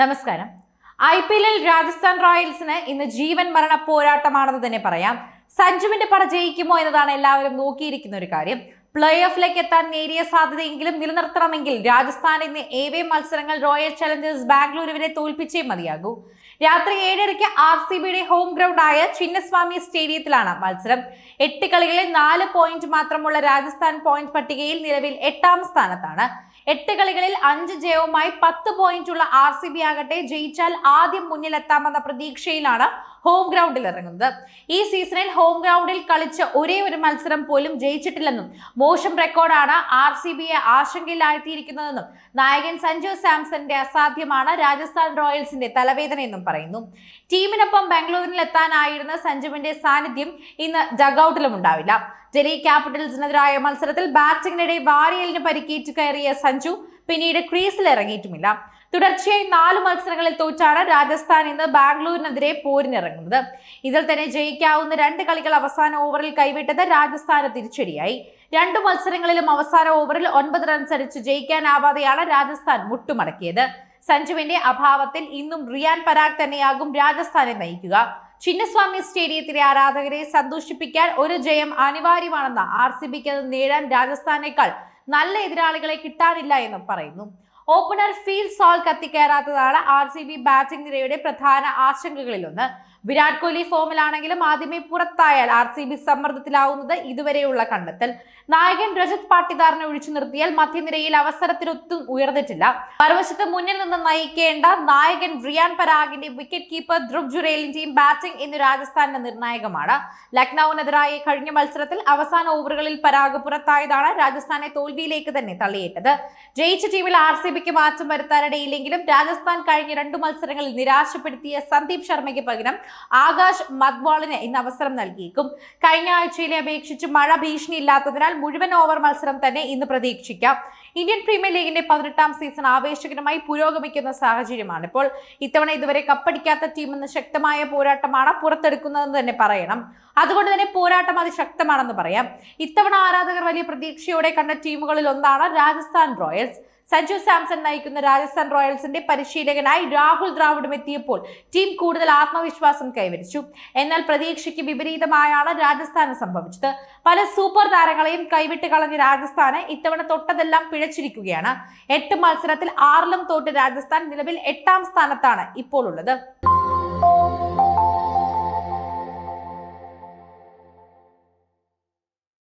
നമസ്കാരം. I P എല്ലിൽ രാജസ്ഥാൻ റോയൽസിന് ഇന്ന് ജീവൻ മരണ പോരാട്ടമാണെന്ന് തന്നെ പറയാം. സഞ്ജുവിന്റെ പട ജയിക്കുമോ എന്നതാണ് എല്ലാവരും നോക്കിയിരിക്കുന്ന ഒരു കാര്യം. പ്ലേ ഓഫിലേക്ക് എത്താൻ നേരിയ സാധ്യതയെങ്കിലും നിലനിർത്തണമെങ്കിൽ രാജസ്ഥാൻ ഇന്ന് ഏവേ മത്സരങ്ങൾ റോയൽ ചലഞ്ചേഴ്സ് ബാംഗ്ലൂരുവിനെ തോൽപ്പിച്ചേ മതിയാകൂ. രാത്രി ഏഴരയ്ക്ക് ആർ സി ബിയുടെ ഹോം ഗ്രൗണ്ടായ ചിന്നസ്വാമി സ്റ്റേഡിയത്തിലാണ് മത്സരം. എട്ട് കളികളിൽ നാല് പോയിന്റ് മാത്രമുള്ള രാജസ്ഥാൻ പോയിന്റ് പട്ടികയിൽ നിലവിൽ എട്ടാം സ്ഥാനത്താണ്. എട്ട് കളികളിൽ അഞ്ച് ജയവുമായി പത്ത് പോയിന്റുള്ള ആർ സി ബി ആകട്ടെ ജയിച്ചാൽ ആദ്യം മുന്നിലെത്താമെന്ന പ്രതീക്ഷയിലാണ് ഹോം ഗ്രൗണ്ടിൽ ഇറങ്ങുന്നത്. ഈ സീസണിൽ ഹോം ഗ്രൗണ്ടിൽ കളിച്ച ഒരേ ഒരു മത്സരം പോലും ജയിച്ചിട്ടില്ലെന്നും മോശം റെക്കോർഡാണ് ആർ സി ബിയെ ആശങ്കയിലാഴ്ത്തിയിരിക്കുന്നതെന്നും നായകൻ സഞ്ജു സാംസന്റെ അസാധ്യമാണ് രാജസ്ഥാൻ റോയൽസിന്റെ തലവേദനയെന്നും പറയുന്നു. ടീമിനൊപ്പം ബാംഗ്ലൂരിൽ എത്താനായിരുന്ന സഞ്ജുവിന്റെ സാന്നിധ്യം ഇന്ന് ഡഗൌട്ടിലും ഉണ്ടാവില്ല. ഡൽഹി ക്യാപിറ്റൽസിനെതിരായ മത്സരത്തിൽ ബാറ്റിംഗിനിടെ വാരിയലിന് പരിക്കേറ്റ് കയറിയ സഞ്ജു പിന്നീട് ക്രീസിൽ ഇറങ്ങിയിട്ടുമില്ല. തുടർച്ചയായി നാല് മത്സരങ്ങളിൽ തോറ്റാണ് രാജസ്ഥാൻ ഇന്ന് ബാംഗ്ലൂരിനെതിരെ പോരിനിറങ്ങുന്നത്. ഇതിൽ തന്നെ ജയിക്കാവുന്ന രണ്ട് കളികൾ അവസാന ഓവറിൽ കൈവിട്ടത് രാജസ്ഥാന് തിരിച്ചടിയായി. രണ്ട് മത്സരങ്ങളിലും അവസാന ഓവറിൽ ഒൻപത് റൺസ് അടിച്ച് ജയിക്കാനാവാതെയാണ് രാജസ്ഥാൻ മുട്ടുമടക്കിയത്. സഞ്ജുവിന്റെ അഭാവത്തിൽ ഇന്നും റിയാൻ പരാഗ് തന്നെയാകും രാജസ്ഥാനെ നയിക്കുക. ചിന്നസ്വാമി സ്റ്റേഡിയത്തിലെ ആരാധകരെ സന്തോഷിപ്പിക്കാൻ ഒരു ജയം അനിവാര്യമാണെന്ന് ആർ സി ബിക്ക് അത് നേടാൻ രാജസ്ഥാനേക്കാൾ നല്ല എതിരാളികളെ കിട്ടാനില്ല എന്നും പറയുന്നു. ഓപ്പണർ ഫീൽ സോൾ കത്തിക്കയറാത്തതാണ് ആർ സി ബി ബാറ്റിംഗ് നിരയുടെ പ്രധാന ആശങ്കകളിലൊന്ന്. വിരാട് കോഹ്ലി ഫോമിലാണെങ്കിലും ആദ്യമേ പുറത്തായാൽ ആർ സി ബി സമ്മർദ്ദത്തിലാവുന്നത് ഇതുവരെയുള്ള കണ്ടെത്തൽ. നായകൻ രജത് പാട്ടിദാറിനെ ഒഴിച്ചു നിർത്തിയാൽ മധ്യനിരയിൽ അവസരത്തിനൊത്തും ഉയർന്നിട്ടില്ല. മറുവശത്ത് മുന്നിൽ നിന്ന് നയിക്കേണ്ട നായകൻ റിയാൻ പരാഗിന്റെ വിക്കറ്റ് കീപ്പർ ധ്രുവ് ജുറേലിന്റെയും ബാറ്റിംഗ് ഇന്ന് രാജസ്ഥാനിന് നിർണായകമാണ്. ലക്നൌവിനെതിരായ കഴിഞ്ഞ മത്സരത്തിൽ അവസാന ഓവറുകളിൽ പരാഗ് പുറത്തായതാണ് രാജസ്ഥാനെ തോൽവിയിലേക്ക് തന്നെ തള്ളിയിട്ടത് ജയിച്ച ടീമിൽ ആർ സി ബിക്ക് മാറ്റം വരുത്താനിടയില്ലെങ്കിലും രാജസ്ഥാൻ കഴിഞ്ഞ രണ്ടു മത്സരങ്ങളിൽ നിരാശപ്പെടുത്തിയ സന്ദീപ് ശർമ്മയ്ക്ക് പകരം ആകാശ് മദ്വാളിന് ഇന്ന് അവസരം നൽകിയേക്കും. കഴിഞ്ഞ ആഴ്ചയിലെ അപേക്ഷിച്ച് മഴ ഭീഷണി ഇല്ലാത്തതിനാൽ മുഴുവൻ ഓവർ മത്സരം തന്നെ ഇന്ന് പ്രതീക്ഷിക്കാം. ഇന്ത്യൻ പ്രീമിയർ ലീഗിന്റെ പതിനെട്ടാം സീസൺ ആവേശകരമായി പുരോഗമിക്കുന്ന സാഹചര്യമാണ് ഇപ്പോൾ. ഇത്തവണ ഇതുവരെ കപ്പടിക്കാത്ത ടീം എന്ന ശക്തമായ പോരാട്ടമാണ് പുറത്തെടുക്കുന്നതെന്ന് തന്നെ പറയണം. അതുകൊണ്ട് തന്നെ പോരാട്ടം അതിശക്തമാണെന്ന് പറയാം. ഇത്തവണ ആരാധകർ വലിയ പ്രതീക്ഷയോടെ കണ്ട ടീമുകളിൽ ഒന്നാണ് രാജസ്ഥാൻ റോയൽസ്. സഞ്ജു സാംസൺ നയിക്കുന്ന രാജസ്ഥാൻ റോയൽസിന്റെ പരിശീലകനായി രാഹുൽ ദ്രാവിഡും എത്തിയപ്പോൾ ടീം കൂടുതൽ ആത്മവിശ്വാസം കൈവരിച്ചു. എന്നാൽ പ്രതീക്ഷയ്ക്ക് വിപരീതമായാണ് രാജസ്ഥാന് സംഭവിച്ചത്. പല സൂപ്പർ താരങ്ങളെയും കൈവിട്ട് കളഞ്ഞ രാജസ്ഥാന് ഇത്തവണ തൊട്ടതെല്ലാം പിഴച്ചിരിക്കുകയാണ്. എട്ട് മത്സരത്തിൽ ആറിലും തോറ്റ് രാജസ്ഥാൻ നിലവിൽ എട്ടാം സ്ഥാനത്താണ് ഇപ്പോൾ ഉള്ളത്.